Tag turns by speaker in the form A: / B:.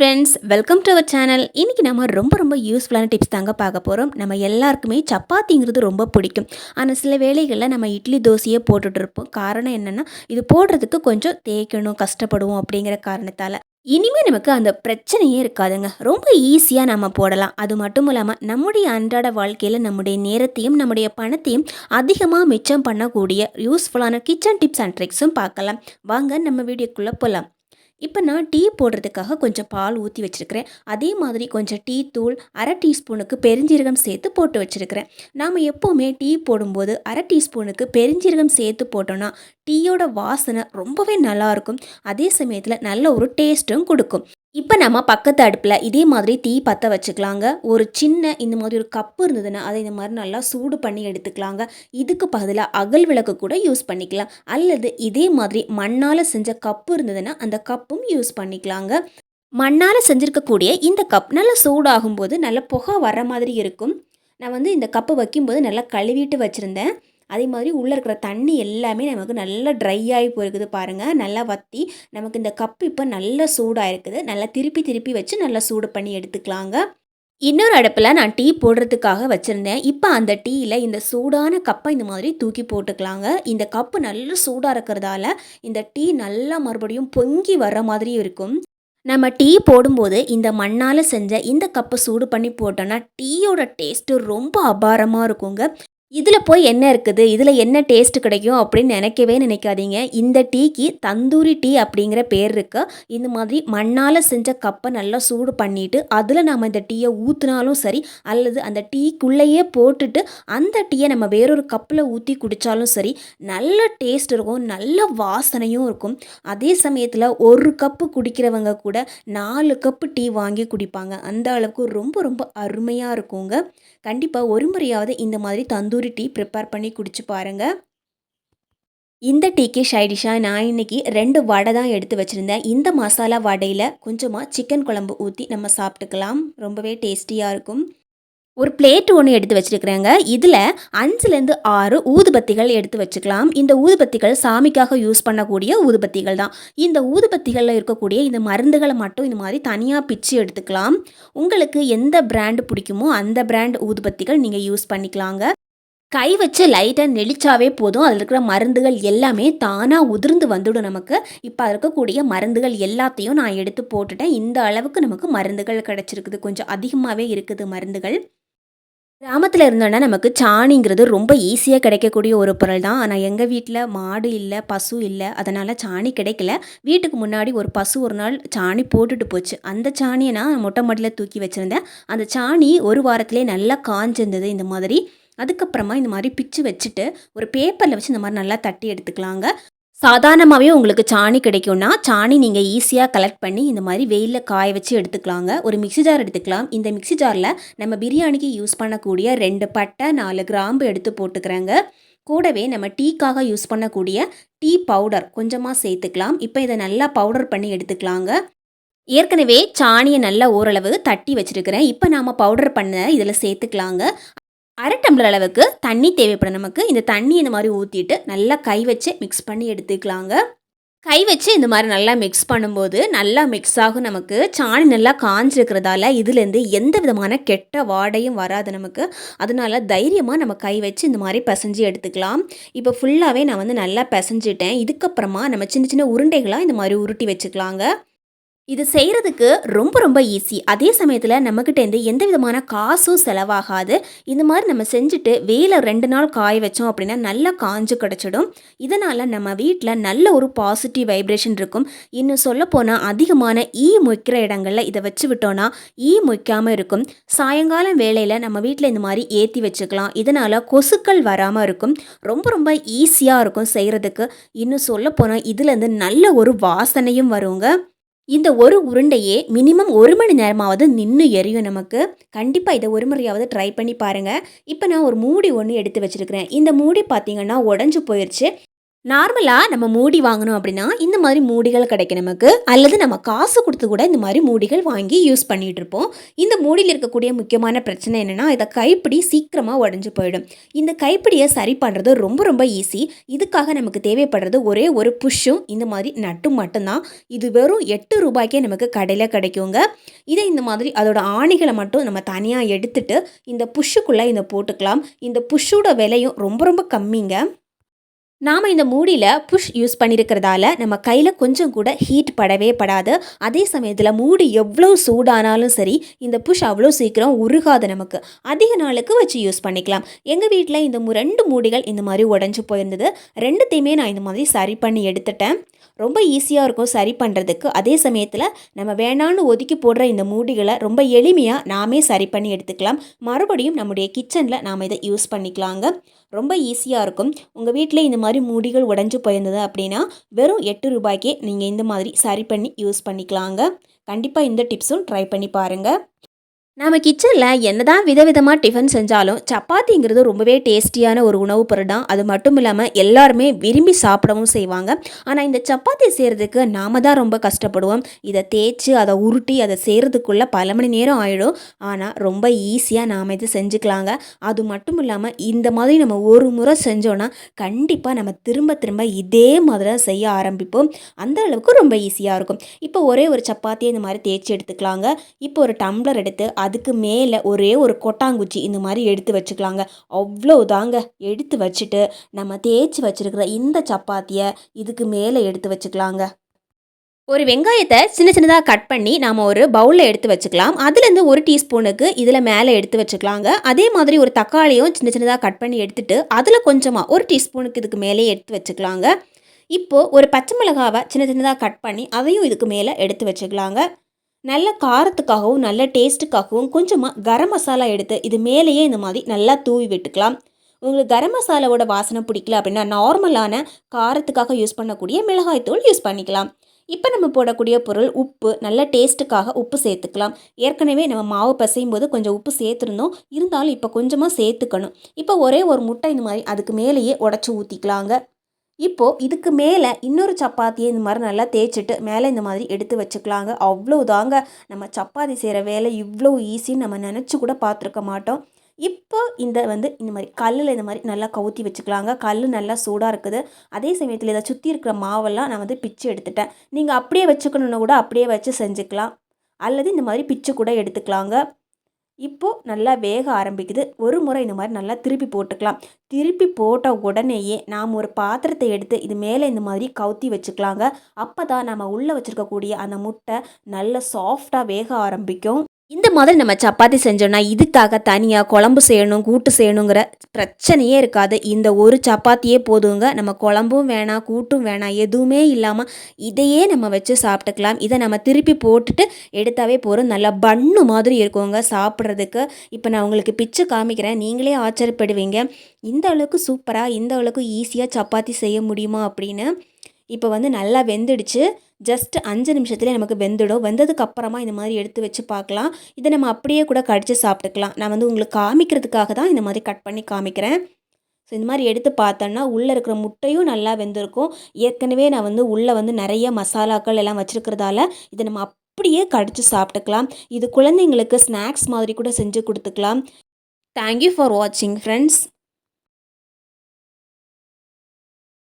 A: Friends welcome to our channel இன்றைக்கி நம்ம ரொம்ப ரொம்ப யூஸ்ஃபுல்லான டிப்ஸ் தாங்க பார்க்க போகிறோம் நம்ம எல்லாருக்குமே சப்பாத்திங்கிறது ரொம்ப பிடிக்கும். ஆனால் சில வேளைகளில் நம்ம இட்லி தோசையே போட்டுட்ருப்போம் காரணம் என்னென்னா இது போடுறதுக்கு கொஞ்சம் தேய்க்கணும் கஷ்டப்படுவோம் அப்படிங்கிற காரணத்தால். இனிமேல் நமக்கு அந்த பிரச்சனையே இருக்காதுங்க. ரொம்ப ஈஸியாக நம்ம போடலாம். அது மட்டும் இல்லாமல் நம்முடைய அன்றாட வாழ்க்கையில் நம்முடைய நேரத்தையும் நம்முடைய பணத்தையும் அதிகமாக மிச்சம் பண்ணக்கூடிய யூஸ்ஃபுல்லான கிச்சன் டிப்ஸ் அண்ட் ட்ரிக்ஸும் பார்க்கலாம். வாங்க நம்ம வீடியோக்குள்ளே போகலாம் இப்போ நான் டீ போடுறதுக்காக கொஞ்சம் பால் ஊற்றி வச்சுருக்கிறேன். அதே மாதிரி கொஞ்சம் டீ தூள் அரை டீஸ்பூனுக்கு பெருஞ்சீரகம் சேர்த்து போட்டு வச்சுருக்கிறேன். நாம் எப்போவுமே டீ போடும்போது அரை டீஸ்பூனுக்கு பெருஞ்சீரகம் சேர்த்து போட்டோன்னா டீயோட வாசனை ரொம்பவே நல்லாயிருக்கும் அதே சமயத்தில் நல்ல ஒரு டேஸ்ட்டும் கொடுக்கும். இப்போ நம்ம பக்கத்து அடுப்பில் இதே மாதிரி தீ பற்ற வச்சுக்கலாங்க. ஒரு சின்ன இந்த மாதிரி ஒரு கப்பு இருந்ததுன்னா அதை இந்த மாதிரி நல்லா சூடு பண்ணி எடுத்துக்கலாங்க. இதுக்கு பதிலாக அகல் விளக்கு கூட யூஸ் பண்ணிக்கலாம். அல்லது இதே மாதிரி மண்ணால் செஞ்ச கப்பு இருந்ததுன்னா அந்த கப்பும் யூஸ் பண்ணிக்கலாங்க. மண்ணால் செஞ்சுருக்கக்கூடிய இந்த கப் நல்லா சூடாகும்போது நல்ல புகை வர மாதிரி இருக்கும். நான் வந்து இந்த கப்பு வைக்கும்போது நல்லா கழுவிட்டு வச்சுருந்தேன். அதே மாதிரி உள்ளே இருக்கிற தண்ணி எல்லாமே நமக்கு நல்லா ட்ரை ஆகி போயிருக்குது பாருங்கள் நல்லா வற்றி நமக்கு இந்த கப் இப்போ நல்லா சூடாக இருக்குது நல்லா திருப்பி திருப்பி வச்சு நல்லா சூடு பண்ணி எடுத்துக்கலாங்க. இன்னொரு அடுப்பில் நான் டீ போடுறதுக்காக வச்சுருந்தேன். இப்போ அந்த டீயில் இந்த சூடான கப்பை இந்த மாதிரி தூக்கி போட்டுக்கலாங்க. இந்த கப்பு நல்லா சூடாக இருக்கிறதால இந்த டீ நல்லா மறுபடியும் பொங்கி வர்ற மாதிரி இருக்கும். நம்ம டீ போடும்போது இந்த மண்ணால் செஞ்ச இந்த கப்பை சூடு பண்ணி போட்டோன்னா டீயோட டேஸ்ட்டு ரொம்ப அபாரமாக இருக்குங்க. இதில் போய் என்ன இருக்குது? இதில் என்ன டேஸ்ட் கிடைக்கும் அப்படின்னு நினைக்கவே நினைக்காதீங்க. இந்த டீக்கு தந்தூரி டீ அப்படிங்கிற பேர் இருக்கு. இந்த மாதிரி மண்ணால் செஞ்ச கப்பை நல்லா சூடு பண்ணிவிட்டு அதில் நம்ம இந்த டீயை ஊற்றினாலும் சரி அல்லது அந்த டீக்குள்ளேயே போட்டுட்டு அந்த டீயை நம்ம வேறொரு கப்பில் ஊற்றி குடித்தாலும் சரி நல்ல டேஸ்ட் இருக்கும் நல்ல வாசனையும் இருக்கும். அதே சமயத்தில் ஒரு கப்பு குடிக்கிறவங்க கூட நாலு கப்பு டீ வாங்கி குடிப்பாங்க. அந்த அளவுக்கு ரொம்ப ரொம்ப அருமையாக இருக்குங்க. கண்டிப்பாக ஒரு முறையாவது இந்த மாதிரி தந்தூரி தந்தூரி டீ ப்ரிப்பேர் பண்ணி குடிச்சு பாருங்கள் இந்த டீக்கு ஷைடிஷா நான் இன்றைக்கி ரெண்டு வடை தான் எடுத்து வச்சுருந்தேன். இந்த மசாலா வடையில் கொஞ்சமாக சிக்கன் குழம்பு ஊற்றி நம்ம சாப்பிட்டுக்கலாம். ரொம்பவே டேஸ்டியாக இருக்கும். ஒரு பிளேட் ஒன்று எடுத்து வச்சுருக்குறேங்க. இதில் அஞ்சுலேருந்து ஆறு ஊதுபத்திகள் எடுத்து வச்சுக்கலாம். இந்த ஊதுபத்திகள் சாமிக்காக யூஸ் பண்ணக்கூடிய ஊதுபத்திகள் தான். இந்த ஊதுபத்திகளில் இருக்கக்கூடிய இந்த மருந்துகளை மட்டும் இந்த மாதிரி தனியாக பிச்சு எடுத்துக்கலாம். உங்களுக்கு எந்த பிராண்டு பிடிக்குமோ அந்த பிராண்ட் ஊதுபத்திகள் நீங்கள் யூஸ் பண்ணிக்கலாங்க. கை வச்சு லைட்டாக நெளிச்சாவே போதும். அதில் இருக்கிற மருந்துகள் எல்லாமே தானாக உதிர்ந்து வந்துடும் நமக்கு. இப்போ இருக்கக்கூடிய மருந்துகள் எல்லாத்தையும் நான் எடுத்து போட்டுட்டேன். இந்த அளவுக்கு நமக்கு மருந்துகள் கிடச்சிருக்குது. கொஞ்சம் அதிகமாகவே இருக்குது மருந்துகள். கிராமத்தில் இருந்தோன்னா நமக்கு சாணிங்கிறது ரொம்ப ஈஸியாக கிடைக்கக்கூடிய ஒரு பொருள் தான். ஆனால் எங்கள் வீட்டில் மாடு இல்லை பசு இல்லை அதனால் சாணி கிடைக்கல. வீட்டுக்கு முன்னாடி ஒரு பசு ஒரு நாள் சாணி போட்டுட்டு போச்சு. அந்த சாணியை நான் மொட்டை மாடியில் தூக்கி வச்சுருந்தேன். அந்த சாணி ஒரு வாரத்திலே நல்லா காஞ்சிருந்தது இந்த மாதிரி. அதுக்கப்புறமா இந்த மாதிரி பிச்சு வச்சுட்டு ஒரு பேப்பரில் வச்சு இந்த மாதிரி நல்லா தட்டி எடுத்துக்கலாங்க. சாதாரணமாகவே உங்களுக்கு சாணி கிடைக்கும்னா சாணி நீங்கள் ஈஸியாக கலெக்ட் பண்ணி இந்த மாதிரி வெயிலில் காய வச்சு எடுத்துக்கலாங்க. ஒரு மிக்சி ஜார் எடுத்துக்கலாம். இந்த மிக்சி ஜாரில் நம்ம பிரியாணிக்கு யூஸ் பண்ணக்கூடிய ரெண்டு பட்டை நாலு கிராம்பு எடுத்து போட்டுக்கிறேங்க. கூடவே நம்ம டீக்காக யூஸ் பண்ணக்கூடிய டீ பவுடர் கொஞ்சமாக சேர்த்துக்கலாம். இப்போ இதை நல்லா பவுடர் பண்ணி எடுத்துக்கலாங்க. ஏற்கனவே சாணியை நல்லா ஓரளவு தட்டி வச்சுருக்கிறேன். இப்போ நாம் பவுடர் பண்ண இதில் சேர்த்துக்கலாங்க. அரை டம்ளர் அளவுக்கு தண்ணி தேவைப்படும். நமக்கு இந்த தண்ணி இந்த மாதிரி ஊற்றிட்டு நல்லா கை வச்சு மிக்ஸ் பண்ணி எடுத்துக்கலாங்க. கை வச்சு இந்த மாதிரி நல்லா மிக்ஸ் பண்ணும்போது நல்லா மிக்ஸ் ஆகும் நமக்கு. சாணி நல்லா காஞ்சிருக்கிறதால இதுலேருந்து எந்த விதமான கெட்ட வாடையும் வராது நமக்கு. அதனால தைரியமாக நம்ம கை வச்சு இந்த மாதிரி பிசைஞ்சு எடுத்துக்கலாம். இப்போ ஃபுல்லாகவே நான் வந்து நல்லா பிசைஞ்சிட்டேன். இதுக்கப்புறமா நம்ம சின்ன சின்ன உருண்டைகளாக இந்த மாதிரி உருட்டி வச்சுக்கலாங்க. இது செய்கிறதுக்கு ரொம்ப ரொம்ப ஈஸி அதே சமயத்தில் நம்மக்கிட்டேருந்து எந்த விதமான காசும் செலவாகாது. இந்த மாதிரி நம்ம செஞ்சுட்டு வேலை ரெண்டு நாள் காய வச்சோம் அப்படின்னா நல்லா காஞ்சு கிடச்சிடும். இதனால் நம்ம வீட்டில் நல்ல ஒரு பாசிட்டிவ் வைப்ரேஷன் இருக்கும். இன்னும் சொல்லப்போனால் அதிகமான ஈ மொய்க்கிற இடங்களில் இதை வச்சு விட்டோன்னா ஈ மொய்க்காமல் இருக்கும். சாயங்காலம் வேலையில் நம்ம வீட்டில் இந்த மாதிரி ஏற்றி வச்சுக்கலாம். இதனால் கொசுக்கள் வராமல் இருக்கும். ரொம்ப ரொம்ப ஈஸியாக இருக்கும் செய்கிறதுக்கு இன்னும் சொல்லப்போனால் இதுலேருந்து நல்ல ஒரு வாசனையும் வருங்க. இந்த ஒரு உருண்டையே மினிமம் ஒரு மணி நேரமாவது நின்று எரியும் நமக்கு. கண்டிப்பாக இதை ஒரு முறையாவது ட்ரை பண்ணி பாருங்கள் இப்போ நான் ஒரு மூடி ஒன்று எடுத்து வச்சுருக்கிறேன். இந்த மூடி பார்த்திங்கன்னா உடஞ்சி போயிடுச்சு நார்மலாக நம்ம மூடி வாங்கணும் அப்படின்னா இந்த மாதிரி மூடிகள் கிடைக்கும் நமக்கு. அல்லது நம்ம காசு கொடுத்து கூட இந்த மாதிரி மூடிகள் வாங்கி யூஸ் பண்ணிகிட்டு இருப்போம். இந்த மூடியில் இருக்கக்கூடிய முக்கியமான பிரச்சனை என்னென்னா இதை கைப்பிடி சீக்கிரமாக உடஞ்சி போயிடும். இந்த கைப்பிடியை சரி பண்ணுறது ரொம்ப ரொம்ப ஈஸி இதுக்காக நமக்கு தேவைப்படுறது ஒரே ஒரு புஷ்ஷும் இந்த மாதிரி நட்டும் மட்டும்தான். இது வெறும் எட்டு ரூபாய்க்கே நமக்கு கடையில் கிடைக்குங்க. இதை இந்த மாதிரி அதோட ஆணிகளை மட்டும் நம்ம தனியாக எடுத்துட்டு இந்த புஷ்ஷுக்குள்ளே இதை போட்டுக்கலாம். இந்த புஷ்ஷோட விலையும் ரொம்ப ரொம்ப கம்மிங்க. நாம் இந்த மூடியில் புஷ் யூஸ் பண்ணியிருக்கிறதால நம்ம கையில் கொஞ்சம் கூட ஹீட் படவே படாது. அதே சமயத்தில் மூடி எவ்வளோ சூடானாலும் சரி இந்த புஷ் அவ்வளோ சீக்கிரம் உருகாது நமக்கு. அதிக நாளுக்கு வச்சு யூஸ் பண்ணிக்கலாம். எங்கள் வீட்டில் இந்த ரெண்டு மூடிகள் இந்த மாதிரி உடஞ்சி போயிருந்தது. ரெண்டுத்தையுமே நான் இந்த மாதிரி சரி பண்ணி எடுத்துட்டேன். ரொம்ப ஈஸியாக இருக்கும் சரி பண்ணுறதுக்கு அதே சமயத்தில் நம்ம வேணான்னு ஒதுக்கி போடுற இந்த மூடிகளை ரொம்ப எளிமையாக நாமே சரி பண்ணி எடுத்துக்கலாம். மறுபடியும் நம்முடைய கிச்சனில் நாம் இதை யூஸ் பண்ணிக்கலாங்க. ரொம்ப ஈஸியாக இருக்கும். உங்கள் வீட்டில் இந்த மாதிரி மூடிகள் உடஞ்சி போயிருந்தது அப்படின்னா வெறும் எட்டு ரூபாய்க்கே நீங்கள் இந்த மாதிரி சரி பண்ணி யூஸ் பண்ணிக்கலாங்க. கண்டிப்பாக இந்த டிப்ஸும் ட்ரை பண்ணி பாருங்கள் நம்ம கிச்சனில் என்னதான் விதவிதமாக டிஃபன் செஞ்சாலும் சப்பாத்திங்கிறது ரொம்பவே டேஸ்டியான ஒரு உணவுப் பொருள் தான். அது மட்டும் இல்லாமல் எல்லாருமே விரும்பி சாப்பிடவும் செய்வாங்க. ஆனால் இந்த சப்பாத்தி செய்கிறதுக்கு நாம தான் ரொம்ப கஷ்டப்படுவோம். இதை தேய்ச்சி அதை உருட்டி அதை செய்கிறதுக்குள்ளே பல மணி நேரம் ஆகிடும் ஆனால் ரொம்ப ஈஸியாக நாம் இது செஞ்சுக்கலாங்க. அது மட்டும் இல்லாமல் இந்த மாதிரி நம்ம ஒரு முறை செஞ்சோன்னா கண்டிப்பாக நம்ம திரும்ப திரும்ப இதே மாதிரி செய்ய ஆரம்பிப்போம். அந்த அளவுக்கு ரொம்ப ஈஸியாக இருக்கும். இப்போ ஒரே ஒரு சப்பாத்தியை இந்த மாதிரி தேய்ச்சி எடுத்துக்கலாங்க. இப்போ ஒரு டம்ளர் எடுத்து அதுக்கு மேலே ஒரே ஒரு கொட்டாங்குச்சி இந்த மாதிரி எடுத்து வச்சுக்கலாங்க. அவ்வளோதாங்க எடுத்து வச்சுட்டு நம்ம தேய்ச்சி வச்சுருக்கிற இந்த சப்பாத்தியை இதுக்கு மேலே எடுத்து வச்சுக்கலாங்க. ஒரு வெங்காயத்தை சின்ன சின்னதாக கட் பண்ணி நாம் ஒரு பவுலில் எடுத்து வச்சுக்கலாம். அதுலேருந்து ஒரு டீஸ்பூனுக்கு இதில் மேலே எடுத்து வச்சுக்கலாங்க. அதே மாதிரி ஒரு தக்காளியும் சின்ன சின்னதாக கட் பண்ணி எடுத்துட்டு அதில் கொஞ்சமாக ஒரு டீஸ்பூனுக்கு இதுக்கு மேலே எடுத்து வச்சுக்கலாங்க. இப்போது ஒரு பச்சை மிளகாவை சின்ன சின்னதாக கட் பண்ணி அதையும் இதுக்கு மேலே எடுத்து வச்சுக்கலாங்க. நல்ல காரத்துக்காகவும் நல்ல டேஸ்ட்டுக்காகவும் கொஞ்சமாக கரம் மசாலா எடுத்து இது மேலேயே இந்த மாதிரி நல்லா தூவி விட்டுக்கலாம். உங்களுக்கு கரம் மசாலாவோட வாசனை பிடிக்கல அப்படின்னா நார்மலான காரத்துக்காக யூஸ் பண்ணக்கூடிய மிளகாய்த்தூள் யூஸ் பண்ணிக்கலாம். இப்போ நம்ம போடக்கூடிய பொருள் உப்பு நல்ல டேஸ்ட்டுக்காக உப்பு சேர்த்துக்கலாம். ஏற்கனவே நம்ம மாவு பசையும் போது கொஞ்சம் உப்பு சேர்த்துருந்தோம். இருந்தாலும் இப்போ கொஞ்சமாக சேர்த்துக்கணும். இப்போ ஒரே ஒரு முட்டை இந்த மாதிரி அதுக்கு மேலேயே உடச்சி ஊற்றிக்கலாங்க இப்போது இதுக்கு மேலே இன்னொரு சப்பாத்தியை இந்த மாதிரி நல்லா தேய்ச்சிட்டு மேலே இந்த மாதிரி எடுத்து வச்சுக்கலாங்க. அவ்வளோதாங்க நம்ம சப்பாத்தி செய்கிற வேலை இவ்வளோ ஈஸின்னு நம்ம நினச்சி கூட பார்த்துருக்க மாட்டோம். இப்போ இந்த வந்து இந்த மாதிரி கல்லில் இந்த மாதிரி நல்லா கவுத்தி வச்சுக்கலாங்க. கல் நல்லா சூடாக இருக்குது. அதே சமயத்தில் இதை சுற்றி இருக்கிற மாவெல்லாம் நான் வந்து பிச்சு எடுத்துட்டேன். நீங்கள் அப்படியே வச்சுக்கணுன்னா கூட அப்படியே வச்சு செஞ்சுக்கலாம். அல்லது இந்த மாதிரி பிச்சு கூட எடுத்துக்கலாங்க. இப்போது நல்லா வேக ஆரம்பிக்குது. ஒரு முறை இந்த மாதிரி நல்லா திருப்பி போட்டுக்கலாம். திருப்பி போட்ட உடனேயே நாம் ஒரு பாத்திரத்தை எடுத்து இது மேலே இந்த மாதிரி கவுத்தி வச்சுக்கலாங்க. அப்போ தான் நம்ம உள்ளே வச்சுருக்கக்கூடிய அந்த முட்டை நல்ல சாஃப்டாக வேக ஆரம்பிக்கும். இந்த மாதிரி நம்ம சப்பாத்தி செஞ்சோன்னா இதுக்காக தனியாக குழம்பு செய்யணும் கூட்டு செய்யணுங்கிற பிரச்சனையே இருக்காது. இந்த ஒரு சப்பாத்தியே போதுங்க. நம்ம குழம்பும் வேணாம் கூட்டும் வேணாம் எதுவுமே இல்லாமல் இதையே நம்ம வச்சு சாப்பிட்டுக்கலாம். இதை நம்ம திருப்பி போட்டுட்டு எடுத்தாவே போகிறோம் நல்லா பன்னு மாதிரி இருக்குங்க சாப்பிட்றதுக்கு. இப்போ நான் உங்களுக்கு பிச்சு காமிக்கிறேன். நீங்களே ஆச்சரியப்படுவீங்க. இந்த அளவுக்கு சூப்பராக இந்த அளவுக்கு ஈஸியாக சப்பாத்தி செய்ய முடியுமா அப்படின்னு. இப்போ வந்து நல்லா வெந்துடுச்சு. ஜஸ்ட் அஞ்சு நிமிஷத்துலேயே நமக்கு வெந்துடும். வெந்ததுக்கு அப்புறமா இந்த மாதிரி எடுத்து வச்சு பார்க்கலாம். இதை நம்ம அப்படியே கூட கடிச்சு சாப்பிட்டுக்கலாம். நான் வந்து உங்களுக்கு காமிக்கிறதுக்காக தான் இந்த மாதிரி கட் பண்ணி காமிக்கிறேன். ஸோ இந்த மாதிரி எடுத்து பார்த்தோன்னா உள்ளே இருக்கிற முட்டையும் நல்லா வெந்திருக்கும். ஏற்கனவே நான் வந்து உள்ளே வந்து நிறைய மசாலாக்கள் எல்லாம் வச்சுருக்கிறதால இதை நம்ம அப்படியே கடிச்சு சாப்பிட்டுக்கலாம். இது குழந்தைங்களுக்கு ஸ்நாக்ஸ் மாதிரி கூட செஞ்சு கொடுத்துக்கலாம். தேங்க்யூ ஃபார் வாட்சிங் ஃப்ரெண்ட்ஸ்